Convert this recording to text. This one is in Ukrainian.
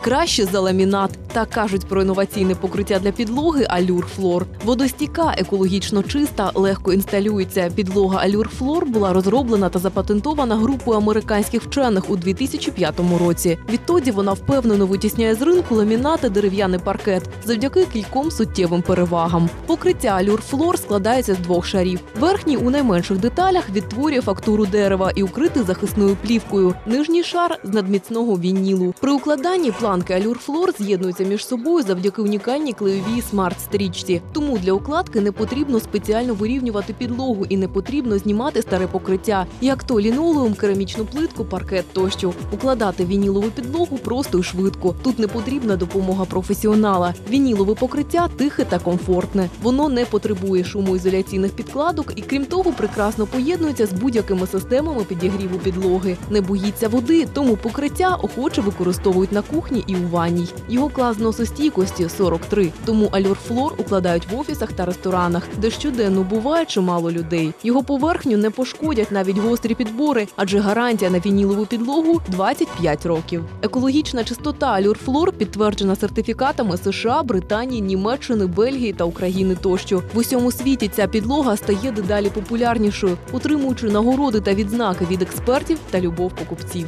краще за ламінат. Так кажуть про інноваційне покриття для підлоги Алюр Флор. Водостійка, екологічно чиста, легко інсталюється. Підлога Алюр Флор була розроблена та запатентована групою американських вчених у 2005 році. Відтоді вона впевнено витісняє з ринку ламінат та дерев'яний паркет завдяки кільком суттєвим перевагам. Покриття Алюр Флор складається з двох шарів. Верхній у найменших деталях відтворює фактуру дерева і укритий захисною плівкою. Нижній шар з надміцного вінілу. При укладанні планки Алюр Флор з'єднуються між собою завдяки унікальній клеєвій смарт-стрічці. Тому для укладки не потрібно спеціально вирівнювати підлогу і не потрібно знімати старе покриття, як то лінолеум, керамічну плитку, паркет тощо. Укладати вінілову підлогу просто і швидко. Тут не потрібна допомога професіонала. Вінілове покриття тихе та комфортне. Воно не потребує шумоізоляційних підкладок і, крім того, прекрасно поєднується з будь-якими системами підігріву підлоги. Не боїться води, тому покриття охоче використовують на кухні і у ванній. Його клас зносостійкості 43, тому альорфлор укладають в офісах та ресторанах, де щоденно буває чимало людей. Його поверхню не пошкодять навіть гострі підбори, адже гарантія на вінілову підлогу 25 років. Екологічна чистота альорфлор підтверджена сертифікатами США, Британії, Німеччини, Бельгії та України тощо. В усьому світі ця підлога стає дедалі популярнішою, отримуючи нагороди та відзнаки від експертів та любов покупців.